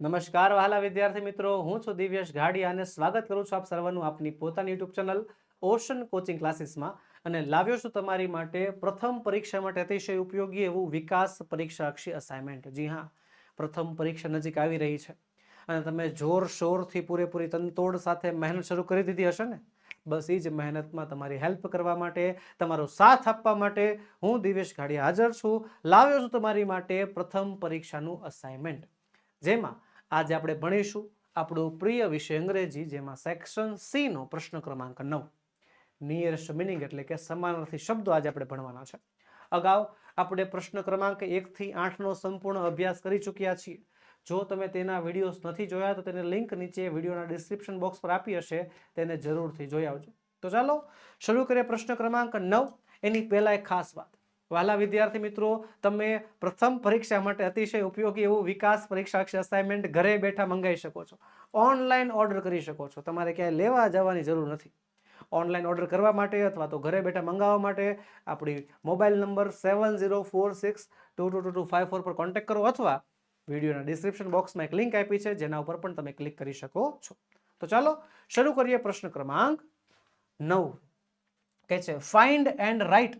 નમસ્કાર વહાલા વિદ્યાર્થી મિત્રો, હું છું દિવ્યેશ ગાડિયા અને સ્વાગત કરું છું આપ સર્વનું આપની પોતાની યુટ્યુબ ચેનલ ઓશન કોચિંગ ક્લાસીસમાં. અને લાવ્યો છું તમારી માટે પ્રથમ પરીક્ષા માટે અતિશય ઉપયોગી એવું વિકાસ પરીક્ષાક્ષી અસાઇનમેન્ટ જી હા, પ્રથમ પરીક્ષા નજીક આવી રહી છે. અને તમે જોર શોરથી પૂરેપૂરી તનતોડ સાથે મહેનત શરૂ કરી દીધી હશે ને? બસ એ જ મહેનતમાં તમારી હેલ્પ કરવા માટે, તમારો સાથ આપવા માટે હું દિવેશ ઘાડી હાજર છું. લાવ્યો છું તમારી માટે પ્રથમ પરીક્ષાનું અસાઇનમેન્ટ જેમાં આજે આપણે ભણીશું આપણું પ્રિય વિષય અંગ્રેજી, જેમાં સેક્શન સી નો પ્રશ્ન ક્રમાંક નવ. નિયરેસ્ટ મિનિંગ એટલે કે સમાનાર્થી શબ્દો આજે આપણે ભણવાના છે. અગાઉ આપણે પ્રશ્ન ક્રમાંક એક થી આઠ નો સંપૂર્ણ અભ્યાસ કરી ચૂક્યા છીએ. જો તમે તેના વિડીયોઝ નથી જોયા, તો તેને લિંક નીચે વિડીયોના ડિસ્ક્રિપ્શન બોક્સ પર આપી હશે, તેને જરૂરથી જોઈ આવજો. તો ચાલો, શરૂ કરીએ પ્રશ્ન ક્રમાંક નવ. એની પહેલાં એક ખાસ વાત. વાલા વિદ્યાર્થી મિત્રો, તમે પ્રથમ પરીક્ષા માટે અતિશય ઉપયોગી એવું વિકાસ પરીક્ષા અસાઇનમેન્ટ ઘરે બેઠા મંગાવી શકો છો. ઓનલાઈન ઓર્ડર કરી શકો છો. તમારે ક્યાંય લેવા જવાની જરૂર નથી. ઓનલાઈન ઓર્ડર કરવા માટે અથવા તો ઘરે બેઠા મંગાવવા માટે આપણી mobile number seven zero four six two two two two five four પર કોન્ટેક્ટ કરો અથવા વિડીયોના ડિસ્ક્રિપ્શન બોક્સમાં એક લિંક આપી છે, જેના ઉપર પણ તમે ક્લિક કરી શકો છો. તો ચાલો, શરૂ કરીએ પ્રશ્ન ક્રમાંક નવ. કે છે find and write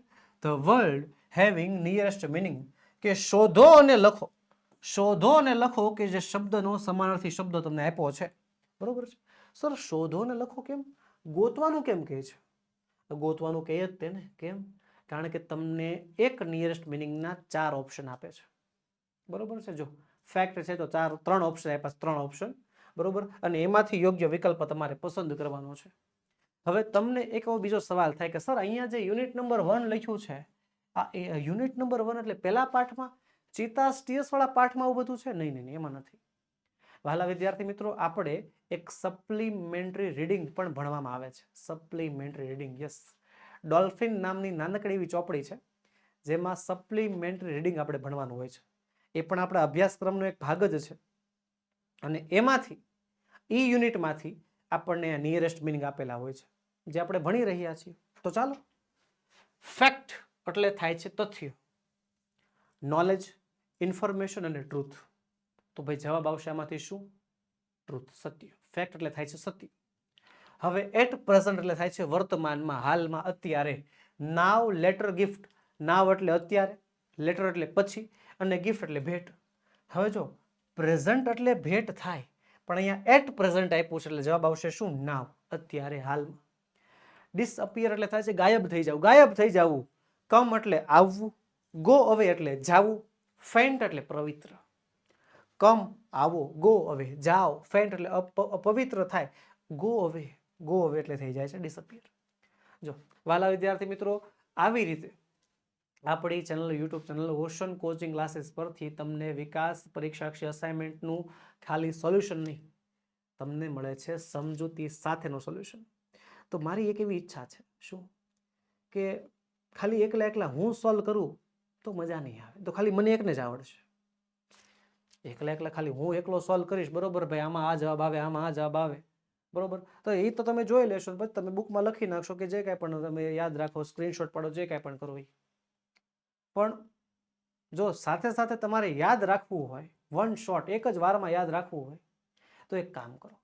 the word having nearest meaning કે શોધો અને લખો. શોધો અને લખો કે જે શબ્દનો સમાનાર્થી શબ્દો તમને આપ્યો છે. બરોબર છે? સર, શોધો અને લખો કેમ? ગોતવાનું કેમ કહે છે? ગોતવાનું કહે જ તેને. કેમ? કારણ કે તમને એક નિયરેસ્ટ મિનિંગના ચાર ઓપ્શન આપે છે. બરોબર છે? જો ફેક્ટ છે તો ચાર, ત્રણ ઓપ્શન આપ્યા ત્રણ ઓપ્શન બરોબર? અને એમાંથી યોગ્ય વિકલ્પ તમારે પસંદ કરવાનો છે. હવે તમને એક એવો બીજો સવાલ થાય કે સર અહીંયા જે યુનિટ નંબર વન લખ્યું છે આ યુનિટ નંબર વન એટલે પહેલા પાઠમાં ચિતા વાળા પાઠમાં આવું બધું છે? નહીં નહીં, એમાં નથી. વહાલા વિદ્યાર્થી મિત્રો આપણે એક સપ્લિમેન્ટરી રીડિંગ પણ ભણવામાં આવે છે. Supplementary reading yes. ડોલ્ફિન નામની નાનકડી એવી ચોપડી છે જેમાં સપ્લિમેન્ટરી રીડિંગ આપણે ભણવાનું હોય છે. એ પણ આપણા અભ્યાસક્રમનો એક ભાગ જ છે. અને એમાંથી ઈ યુનિટમાંથી આપણને નિયરેસ્ટ મિનિંગ આપેલા હોય છે. જે આપણે ભણી રહ્યા છીએ. તો ચાલો. ફેક્ટ એટલે થાય છે તથ્ય. નોલેજ ઇન્ફોર્મેશન અને ટ્રુથ તો ભાઈ જવાબ આવશે આમાંથી શું? ટ્રુથ સત્ય. ફેક્ટ એટલે થાય છે સત્ય. હવે એટ પ્રેઝન્ટ એટલે થાય છે વર્તમાનમાં, હાલમાં, અત્યારે. નાવ લેટર ગિફ્ટ નાવ એટલે અત્યારે લેટર એટલે પછી અને ગિફ્ટ એટલે ભેટ. હવે જો પ્રેઝન્ટ એટલે ભેટ થાય. પણ અહીંયા એટ પ્રેઝન્ટ આપ્યું છે એટલે જવાબ આવશે શું? નાવ અત્યારે, હાલમાં. ડિસઅપિયર એટલે થાય છે, ગાયબ થઈ જવું. ગાયબ થઈ જવું. કમ એટલે આવવું. ગો અવે એટલે જાવું. ફેન્ટ એટલે પવિત્ર. કમ આવો. ગો અવે જાઓ. ફેન્ટ એટલે અપ- અપવિત્ર થાય. ગો અવે ગો અવે એટલે થઈ જાય છે ડિસઅપિયર જો, વાલા વિદ્યાર્થી મિત્રો, આવી રીતે આપણી channel YouTube channel ocean coaching classes પરથી તમને વિકાસ પરીક્ષાક્ષી અસાઇનમેન્ટનું ખાલી સોલ્યુશન નહીં, તમને મળે છે સમજૂતી સાથેનું સોલ્યુશન તો મારી એક એવી ઈચ્છા છે. શું? કે ખાલી એકલા એકલા હું સોલ્વ કરું તો મજા નહીં આવે. તો ખાલી મને એકને જ આવડશે. એકલા એકલા ખાલી હું એકલો સોલ્વ કરીશ, બરોબર ભાઈ? આમાં આ જવાબ આવે, આમાં આ જવાબ આવે. બરોબર? તો એ તો તમે જોઈ લેશો પછી તમે બુકમાં લખી નાખશો કે જે કાંઈ પણ તમે યાદ રાખો સ્ક્રીનશોટ પાડો, જે કાંઈ પણ કરો એ પણ જો સાથે સાથે તમારે યાદ રાખવું હોય વન શોટ એક જ વારમાં યાદ રાખવું હોય, તો એક કામ કરો.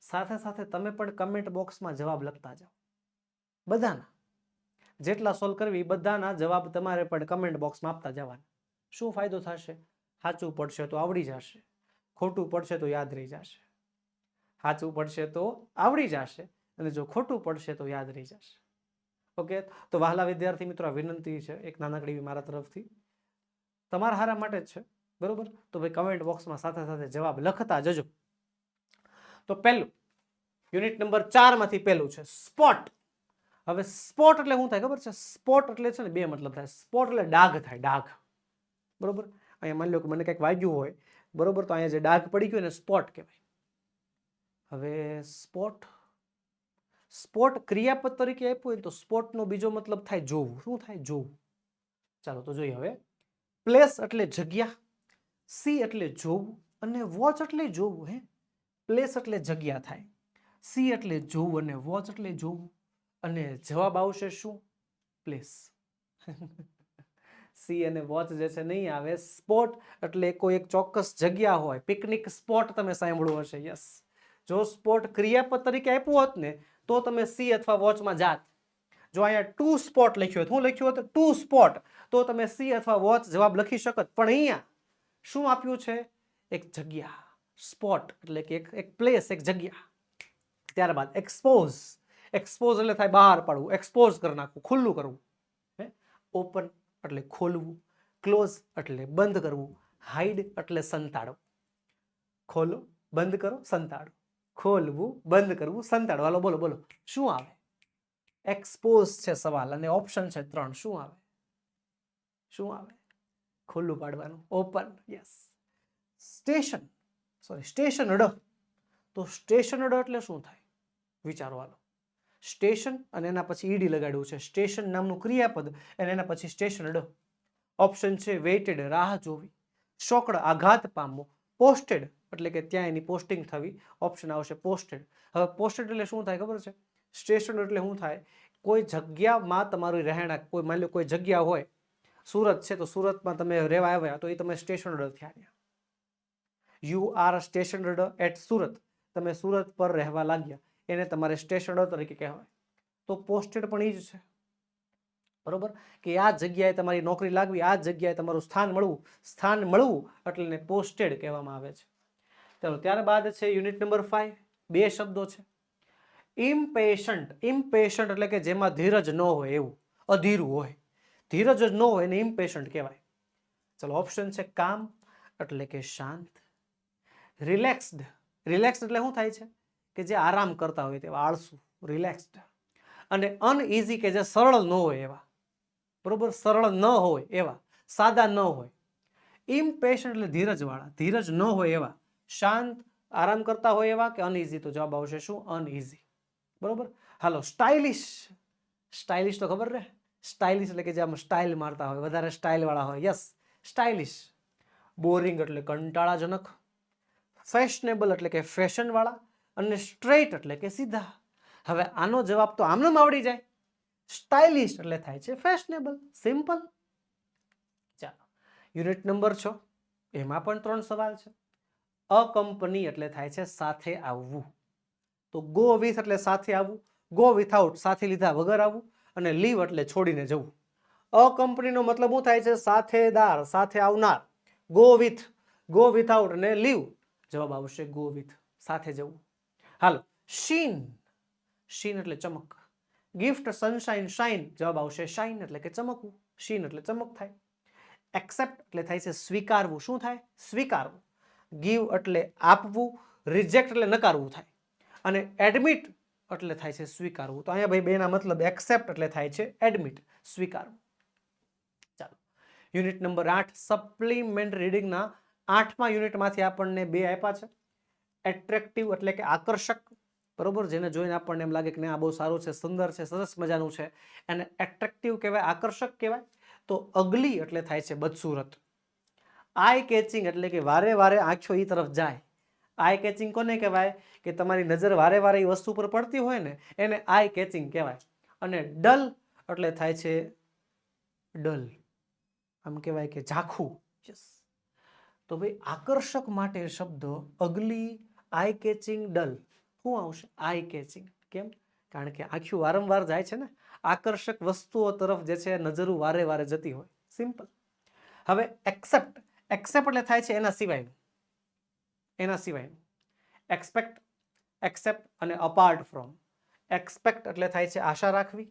સાથે સાથે તમે પણ કમેન્ટ બોક્સમાં જવાબ લખતા જાઓ. બધાના. જેટલા સોલ્વ કરવી બધાના જવાબ તમારે પણ કમેન્ટ બોક્સમાં આપતા જવાના. શું ફાયદો થશે? સાચું પડશે તો આવડી જશે. ખોટું પડશે તો યાદ રહી જશે. સાચું પડશે તો આવડી જશે. અને જો ખોટું પડશે તો યાદ રહી જશે. ઓકે? તો વહાલા વિદ્યાર્થી મિત્રો વિનંતી છે એક નાનકડી મારા તરફથી. તમારા હારા માટે જ છે. બરોબર? તો ભાઈ કમેન્ટ બોક્સમાં સાથે સાથે જવાબ લખતા જજો. તો પહેલું યુનિટ નંબર ચારમાંથી પહેલું છે સ્પોટ. હવે સ્પોટ એટલે શું થાય ખબર છે? સ્પોટ એટલે છે ને બે મતલબ થાય. સ્પોટ એટલે ડાઘ થાય, ડાઘ. બરોબર? અહીંયા માની લો કે મને કંઈક વાગ્યું હોય, બરોબર? તો અહીંયા જે ડાઘ પડી ગયું એને સ્પોટ કહેવાય. હવે સ્પોટ સ્પોટ ક્રિયાપદ તરીકે આપ્યું હોય તો સ્પોટનો બીજો મતલબ થાય જોવું. શું થાય? જોવું. ચાલો, તો જોઈએ હવે. પ્લેસ એટલે જગ્યા, સી એટલે જોવું અને વોચ એટલે જોવું, હે? પ્લેસ એટલે જગ્યા થાય. સી એટલે જોવું અને વોચ એટલે જોવું અને જવાબ આવશે શું? પ્લેસ. સી અને વોચ જે છે નહીં આવે, સ્પોટ એટલે કોઈ એક ચોક્કસ જગ્યા હોય, પિકનિક સ્પોટ તમે સાંભળ્યું હશે, યસ. જો સ્પોટ ક્રિયાપદ તરીકે આપ્યું હોત ને, તો તમે સી અથવા વોચમાં જાત. જો અહીંયા ટુ સ્પોટ લખ્યું હોત, હું લખ્યું હોત ટુ સ્પોટ, તો તમે સી અથવા વોચ જવાબ લખી શકત. પણ અહીંયા શું આપ્યું છે? એક જગ્યા. સ્પોટ એટલે કે એક એક પ્લેસ, એક જગ્યા. ત્યારબાદ એક્સપોઝ એક્સપોઝ એટલે થાય બહાર પાડવું. એક્સપોઝ કરી નાખવું. ખુલ્લું કરવું. હે? ઓપન એટલે ખોલવું. ક્લોઝ એટલે બંધ કરવું. હાઈડ એટલે સંતાડવું ખોલો, બંધ કરો, સંતાડો. ખોલવું, બંધ કરવું, સંતાડો. હાલો, બોલો બોલો. શું આવે? એક્સપોઝ છે સવાલ અને ઓપ્શન છે ત્રણ. શું આવે? શું આવે? ખુલ્લું પાડવાનું. Open yes station sorry station અડ. તો સ્ટેશન અડ એટલે શું થાય? વિચારો હાલો સ્ટેશન અને એના પછી ઈડી લગાડ્યું છે. સ્ટેશન નામનું ક્રિયાપદ અને એના પછી સ્ટેશન અડ ઓપ્શન છે. વેઇટેડ રાહ જોવી. શોકડ આઘાત પામવો. પોસ્ટેડ એટલે કે ત્યાં એની પોસ્ટિંગ થવી. ઓપ્શન આવશે પોસ્ટેડ. હવે પોસ્ટેડ એટલે શું થાય ખબર છે? સ્ટેશન એટલે શું થાય? કોઈ જગ્યામાં તમારું રહેણાંક, કોઈ માની લો કોઈ જગ્યા હોય, સુરત છે તો સુરતમાં તમે રહેવા આવ્યા તો એ તમે સ્ટેશન થયા you are station at Surat. તમે સુરત પર રહેવા લાગ્યા. એને તમારે સ્ટેશનો તરીકે કહેવાય. તો પોસ્ટેડ પણ એ જ છે. બરોબર? કે આ જગ્યાએ તમારી નોકરી લાગવી, આ જગ્યાએ તમારું સ્થાન મળવું સ્થાન મળવું એટલે એને પોસ્ટેડ કહેવામાં આવે છે. ચાલો, ત્યારબાદ છે યુનિટ નંબર ફાઈવ બે શબ્દો છે. ઇમ્પેશન્ટ ઇમ્પેશન્ટ એટલે કે જેમાં ધીરજ ન હોય એવું, અધીરું હોય. ધીરજ જ ન હોય એને ઇમ્પેશન્ટ કહેવાય. ચલો, ઓપ્શન છે કામ એટલે કે શાંત, રિલેક્સ્ડ. રિલેક્સ એટલે શું થાય છે? કે જે આરામ કરતા હોય તેવા આળસુ રિલેક્સ્ડ અને અનઇઝી કે જે સરળ ન હોય એવા. બરોબર? સરળ ન હોય એવા. સાદા ન હોય. ઇમ્પેશન્ટ એટલે ધીરજવાળા. ધીરજ ન હોય એવા. શાંત, આરામ કરતા હોય એવા કે અનઇઝી તો જવાબ આવશે શું? અનઇઝી બરોબર? હાલો સ્ટાઇલિશ સ્ટાઇલિશ તો ખબર ને સ્ટાઇલિશ એટલે કે જે આમ સ્ટાઇલ મારતા હોય, વધારે સ્ટાઇલવાળા હોય. યસ સ્ટાઇલિશ બોરિંગ એટલે કંટાળાજનક. ફેશનેબલ એટલે કે ફેશનવાળા અને સ્ટ્રેટ એટલે કે સીધા. હવે આનો જવાબ તો આમનો આવડી જાય. સ્ટાઇલિશ એટલે થાય છે ફેશનેબલ, સિમ્પલ. ચાલો યુનિટ નંબર છ. એમાં પણ ત્રણ સવાલ છે. અ કંપની એટલે થાય છે સાથે આવવું. તો ગો વિથ એટલે સાથે આવવું ગો વિથઆઉટ સાથે લીધા વગર આવવું અને લીવ એટલે છોડીને જવું. અ કંપનીનો મતલબ શું થાય છે? સાથેદાર, સાથે આવનાર. ગો વિથ ગો વિથઆઉટ અને લીવ જવાબ આવશે ગો વિથ સાથે જવું. હાલો. શીન. શીન એટલે ચમક. Gift, sunshine, shine. જવાબ આવશે શાઇન એટલે કે ચમકવું. શીન એટલે ચમક થાય. એક્સેપ્ટ એટલે થાય છે સ્વીકારવું. શું થાય? સ્વીકારવું. ગીવ એટલે આપવું. રિજેક્ટ એટલે નકારવું થાય. અને એડમિટ એટલે થાય છે સ્વીકારવું. તો અહીંયા ભાઈ બેના મતલબ એક્સેપ્ટ એટલે થાય છે એડમિટ. સ્વીકારવું. ચાલો. યુનિટ નંબર આઠ, સપ્લિમેન્ટ રીડિંગના આઠમા યુનિટમાંથી આપણને બે આપ્યા છે. એટ્રેક્ટિવ એટલે કે આકર્ષક. બરોબર? જેને જોઈને આપણને એમ લાગે કે ના, આ બહુ સારું છે, સુંદર છે, સરસ મજાનું છે. એને એટ્રેક્ટિવ કહેવાય, આકર્ષક કહેવાય. તો અગલી એટલે થાય છે બદસુરત. આઈ કેચિંગ એટલે કે વારે વારે આંખો એ તરફ જાય. આઈ કેચિંગ કોને કહેવાય? કે તમારી નજર વારે વારે એ વસ્તુ પર પડતી હોય ને, એને આઈ કેચિંગ કહેવાય. અને ડલ એટલે થાય છે ડલ. આમ કહેવાય કે ઝાખું. તો ભાઈ આકર્ષક માટે શબ્દ અગલી આઈ કેચિંગ ડલ. શું આવશે? I catching. કેમ? કારણ કે આંખ્યું વારંવાર જાય છે ને, આકર્ષક વસ્તુઓ તરફ જે છે નજરો વારે વારે જતી હોય. સિમ્પલ હવે એક્સેપ્ટ એક્સેપ્ટ એટલે થાય છે એના સિવાયનું. એના સિવાયનું. એક્સપેક્ટ એક્સેપ્ટ અને અપાર્ટ ફ્રોમ એક્સપેક્ટ એટલે થાય છે આશા રાખવી.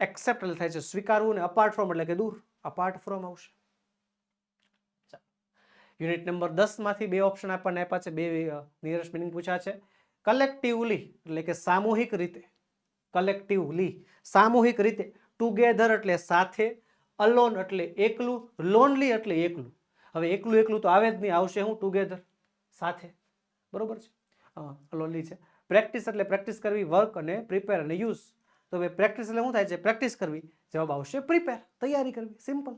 એક્સેપ્ટ એટલે થાય છે સ્વીકારવું અને અપાર્ટ ફ્રોમ એટલે કે દૂર. અપાર્ટ ફ્રોમ આવશે. યુનિટ નંબર દસમાંથી બે ઓપ્શન આપણને આપ્યા છે. બે નિયરેસ્ટ મિનિંગ પૂછ્યા છે. કલેક્ટિવલી, એટલે કે સામૂહિક રીતે, કલેક્ટિવલી, સામૂહિક રીતે, ટુગેધર એટલે સાથે, અલોન એટલે એકલું, લોનલી એટલે એકલું. હવે એકલું એકલું તો આવે જ નહીં, આવશે હું, ટુગેધર, સાથે. બરોબર છે? લોનલી છે. પ્રેક્ટિસ એટલે પ્રેક્ટિસ કરવી, વર્ક અને પ્રિપેર અને યુઝ. તો હવે પ્રેક્ટિસ એટલે શું થાય છે? પ્રેક્ટિસ કરવી. જવાબ આવશે પ્રિપેર, તૈયારી કરવી. સિમ્પલ.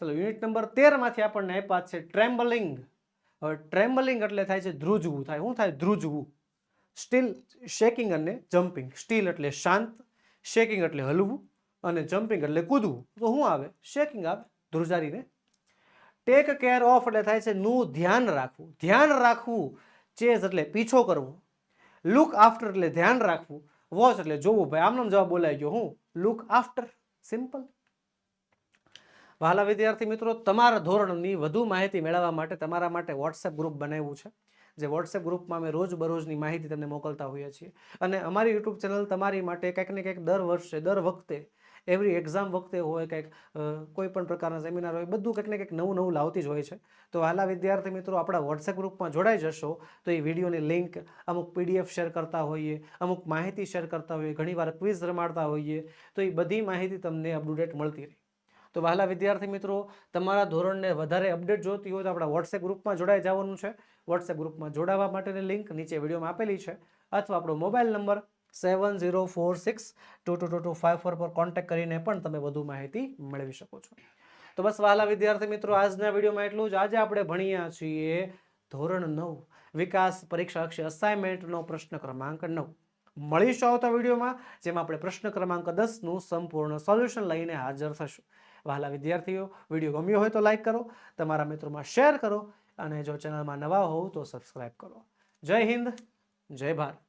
ચલો યુનિટ નંબર તેરમાંથી આપણને આપ્યા છે ટ્રેમ્બલિંગ હવે ટ્રેમ્બલિંગ એટલે થાય છે ધ્રુજવું. થાય, શું થાય? ધ્રુજવું. સ્ટીલ શેકિંગ અને જમ્પિંગ સ્ટીલ એટલે શાંત શેકિંગ એટલે હલવું અને જમ્પિંગ એટલે કૂદવું. તો શું આવે? શેકિંગ આવે, ધ્રુજારીને. ટેક કેર ઓફ એટલે થાય છે નું ધ્યાન રાખવું. ધ્યાન રાખવું ચેઝ એટલે પીછો કરવો. લુક આફ્ટર એટલે ધ્યાન રાખવું. વોચ એટલે જોવું. ભાઈ, આમનો જવાબ બોલાઈ ગયો. હું? લુક આફ્ટર સિમ્પલ વહાલા વિદ્યાર્થી મિત્રો, તમારા ધોરણની વધુ માહિતી મેળવવા માટે તમારા માટે વોટ્સએપ ગ્રુપ બનાવ્યું છે, જે વોટ્સએપ ગ્રુપમાં અમે રોજ બરોજની માહિતી તમને મોકલતા હોઈએ છીએ. અને અમારી યુટ્યુબ ચેનલ તમારી માટે કંઈક ને કંઈક દર વર્ષે, દર વખતે એવરી એક્ઝામ વખતે હોય, કંઈક કોઈ પણ પ્રકારના સેમિનાર હોય, બધું કંઈક ને કંઈક નવું નવું લાવતી જ હોય છે. તો હાલા વિદ્યાર્થી મિત્રો, આપણા વોટ્સએપ ગ્રુપમાં જોડાઈ જશો, તો એ વિડીયોની લિંક અમુક પીડીએફ શેર કરતા હોઈએ, અમુક માહિતી શેર કરતા હોઈએ, ઘણીવાર ક્વિઝ રમાડતા હોઈએ, તો એ બધી માહિતી તમને અપડુડેટ મળતી રહે. તો વહાલા વિદ્યાર્થી મિત્રો, તમારા ધોરણને વધારે અપડેટ જોતી હોય તો આપણા વોટ્સએપ ગ્રુપમાં જોડાઈ જવાનું છે. વોટ્સએપ ગ્રુપમાં જોડાવા માટેની લિંક નીચે વિડીયોમાં આપેલી છે. અથવા આપણો mobile number seven zero four six two two two two five four પર કોન્ટેક્ટ કરીને પણ તમે વધુ માહિતી મેળવી શકો છો. તો બસ વહાલા વિદ્યાર્થી મિત્રો, આજના વિડીયોમાં એટલું જ. આજે આપણે ભણ્યા છીએ ધોરણ નવ, વિકાસ પરીક્ષા અક્ષય અસાઇનમેન્ટનો પ્રશ્ન ક્રમાંક નવ. મળીશું આવતા વિડીયોમાં, જેમાં આપણે પ્રશ્ન ક્રમાંક દસનું સંપૂર્ણ સોલ્યુશન લઈને હાજર થશું. વહાલા વિદ્યાર્થીઓ, વીડિયો ગમ્યો હોય તો લાઈક કરો, તમારા મિત્રોમાં શેર કરો અને જો ચેનલમાં નવા હોવ તો સબસ્ક્રાઈબ કરો. જય હિન્દ, જય ભારત.